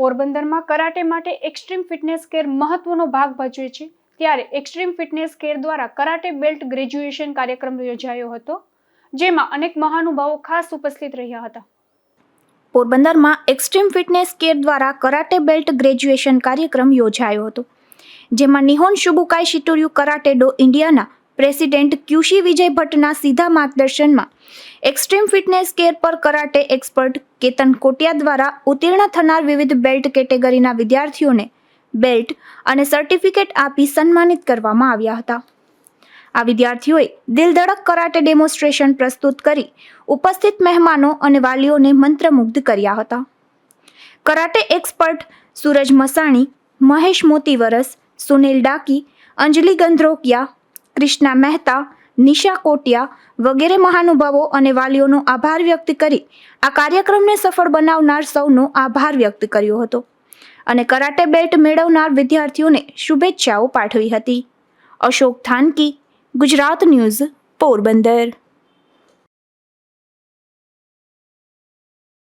પોરબંદરમાં કરાટે માટે extreme fitness care મહત્વનો ભાગ ભજવે છે. ત્યારે એક્સ્ટ્રીમ ફિટનેસ કેર દ્વારા કરાટે બેલ્ટ ગ્રેજ્યુએશન કાર્યક્રમ યોજાયો હતો, જેમાં અનેક મહાનુભાવો ખાસ ઉપસ્થિત રહ્યા હતા. પોરબંદરમાં એક્સ્ટ્રીમ ફિટનેસ કેર દ્વારા કરાટે બેલ્ટ ગ્રેજ્યુએશન કાર્યક્રમ યોજાયો હતો, જેમાં નિહોન શુબુકાઈ શિટોર્યુ કરાટે ડો ઇન્ડિયાના પ્રેસિડેન્ટ ક્યુશી વિજય ભટ્ટના સીધા માર્ગદર્શનમાં એક્સ્ટ્રીમ ફિટનેસ કેર પર કરાટે એક્સપર્ટ કેતન કોટિયા દ્વારા ઉત્તીર્ણ થનાર વિવિધ બેલ્ટ કેટેગરીના વિદ્યાર્થીઓને બેલ્ટ અને સર્ટિફિકેટ આપી સન્માનિત કરવામાં આવ્યા હતા. આ વિદ્યાર્થીઓએ દિલધડક કરાટે ડેમોન્સ્ટ્રેશન પ્રસ્તુત કરી ઉપસ્થિત મહેમાનો અને વાલીઓને મંત્રમુગ્ધ કર્યા હતા. કરાટે એક્સપર્ટ સૂરજ મસાણી, મહેશ મોતીવરસ, સુનિલ ડાકી, અંજલિ ગંધ્રોકિયા કૃષ્ણા મહેતા, નિશા કોટિયા વગેરે મહાનુભાવો અને વાલીઓનો આભાર વ્યક્ત કરી આ કાર્યક્રમને સફળ બનાવનાર સૌનો આભાર વ્યક્ત કર્યો હતો અને કરાટે બેલ્ટ મેળવનાર વિદ્યાર્થીઓને શુભેચ્છાઓ પાઠવી હતી. અશોક થાનકી, ગુજરાત ન્યૂઝ, પોરબંદર.